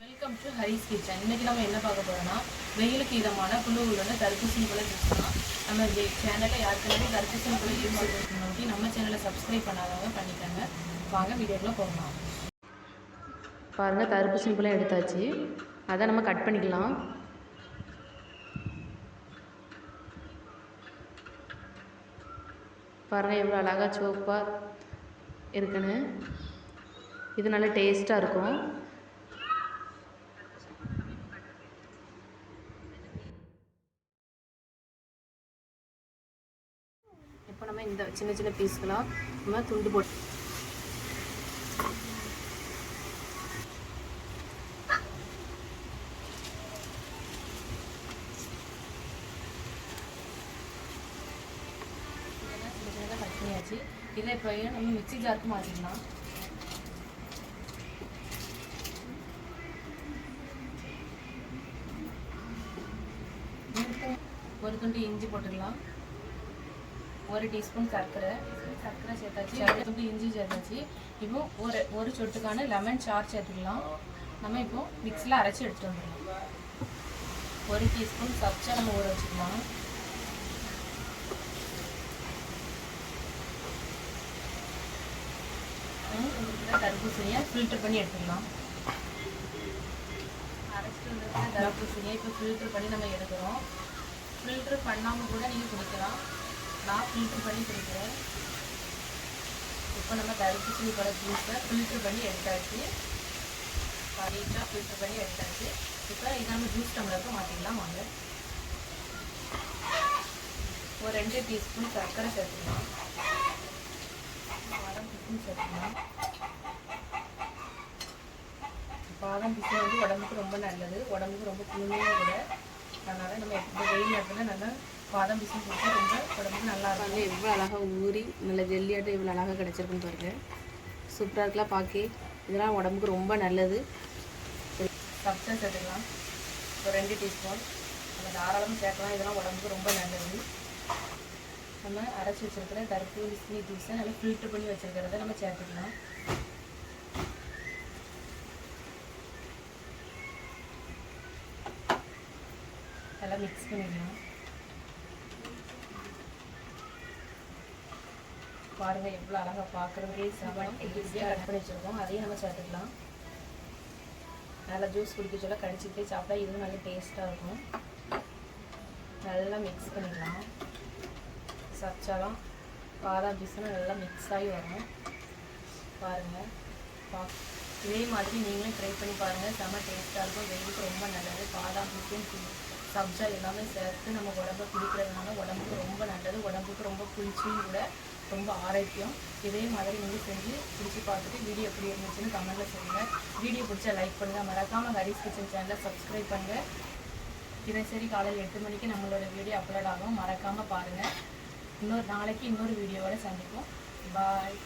Welcome to Haris kitchen இன்னைக்கு நம்ம என்ன பார்க்க போறோம்னா வெயிலுக்கு இதமான புழு உள்ள தர்பூசணி பழ நம்ம சேனலில் யாருக்குமே தடுப்பூசி போல யூஸ் பண்ணி நம்ம சேனலை சப்ஸ்கிரைப் பண்ணாதவங்க பண்ணிக்கோங்க. வாங்க வீடியோக்குள்ள போகலாம். பாருங்கள் தடுப்பூசி போல எடுத்தாச்சு. அதை நம்ம கட் பண்ணிக்கலாம். பாருங்கள் எவ்வளோ அழகாக சோப்பாக இருக்குன்னு. இது நல்லா டேஸ்ட்டாக இருக்கும். இப்போ நம்ம இந்த சின்ன சின்ன பீஸ்களாக நம்ம துண்டு போட்டு இதெல்லாம் சின்ன பண்ணியாச்சு இதை இப்போ நம்ம மிக்ஸி ஜாருக்கு மாற்றிக்கலாம் ஒரு துண்டு இஞ்சி போட்டுக்கலாம் ஒரு டீஸ்பூன் சர்க்கரை. சர்க்கரை சேர்த்தாச்சு. ரெண்டு துண்டு இஞ்சி சேர்த்தாச்சு. இப்போ ஒரு ஒரு சொட்டுக்கான லெமன் சார் சேர்த்துக்கலாம். நம்ம இப்போ மிக்ஸியில் அரைச்சி எடுத்துட்டு வந்துடலாம். ஒரு டீஸ்பூன் சப்ஜா நம்ம ஊற வச்சுக்கலாம். தர்பூசணியை ஃபில்டர் பண்ணி எடுத்துக்கலாம். அரைச்சிட்டு வந்திருக்கிற தர்பூசணியை இப்போ ஃபில்டர் பண்ணி நம்ம எடுக்கிறோம். ஃபில்டர் பண்ணாமல் கூட நீங்கள் குடிக்கலாம். நான் ஃபில்டர் பண்ணி குடிக்கிறேன். இப்போ நம்ம தர்பூசணி பழ ஜூஸை ஃபில்டர் பண்ணி எடுத்தாச்சு. நீட்டாக ஃபில்டர் பண்ணி எடுத்தாச்சு. இப்போ இதை நம்ம ஜூஸ் டம்ளருக்கு மாற்றிக்கலாம் வாங்க. ஒரு ரெண்டு டீஸ்பூன் சர்க்கரை சேர்த்துக்கலாம். பாதாம் பிசின் சேர்த்துக்கலாம் பாதாம் பிசின் வந்து உடம்புக்கு ரொம்ப நல்லது. உடம்புக்கு ரொம்ப குளுமையும் கூட. அதனால் நம்ம எப்போ வெயில் நேரத்தில் நல்லா பாதாம் பிசின் கொடுத்தா ரொம்ப உடம்புக்கு நல்லா இருக்கும். எவ்வளோ அழகாக ஊறி நல்ல ஜெல்லியாட்டம் இவ்வளோ அழகாக கிடச்சிருக்குன்னு பாருங்க. சூப்பராக இருக்கலாம் பாக்கி. இதெல்லாம் உடம்புக்கு ரொம்ப நல்லது. சப்ஜா சேர்த்துக்கலாம் ஒரு ரெண்டு டீஸ்பூன். நம்ம தாராளமாக சேர்க்கலாம். இதெல்லாம் உடம்புக்கு ரொம்ப நல்லது. நம்ம அரைச்சி வச்சிருக்கிற தர்பூசணி ஜூஸை நல்லா ஃபில்டர் பண்ணி வச்சிருக்கிறத நம்ம சேர்த்துக்கலாம். நல்லா மிக்ஸ் பண்ணிடலாம் பாருங்க எவ்வளோ அழகாக பார்க்குறதுக்கே செவன் ஈஸியாக கட் பண்ணி வச்சுருக்கோம். அதையும் நம்ம சேர்த்துக்கலாம். நல்லா ஜூஸ் குடிக்க சொல்ல கடிச்சிக்கிட்டே சாப்பிட்டா இதுவும் நல்ல டேஸ்ட்டாக இருக்கும். நல்லா மிக்ஸ் பண்ணிடலாம் சச்சாலாம் பாதாம் பீஸ்லாம் நல்லா மிக்ஸ் ஆகி வரும் பாருங்கள் பா இதே மாதிரி நீங்களும் ட்ரை பண்ணி பாருங்கள் செம்ம டேஸ்ட்டாக இருக்கும். வெயிலுக்கு ரொம்ப நல்லது. பாதாம் பீஸும் சப்ஜா எல்லாமே சேர்த்து நம்ம உடம்ப குடிக்கிறதுனால உடம்புக்கு ரொம்ப நல்லது. உடம்புக்கு ரொம்ப குளிர்ச்சியும் கூட ரொம்ப ஆரோக்கியம். இதே மாதிரி நீங்கள் செஞ்சு பிடிச்சி பார்த்துட்டு வீடியோ எப்படி இருந்துச்சுன்னு கமெண்ட்டில் சொல்லுங்கள் வீடியோ பிடிச்சா லைக் பண்ணுங்கள் மறக்காமல் ஹரிஸ் கிச்சன் சேனலை சப்ஸ்கிரைப் பண்ணுங்கள் தினசரி காலையில் எட்டு மணிக்கு நம்மளோட வீடியோ அப்லோட் ஆகும். மறக்காமல் பாருங்கள் இன்னொரு நாளைக்கு இன்னொரு வீடியோவோட சந்திப்போம். பாய்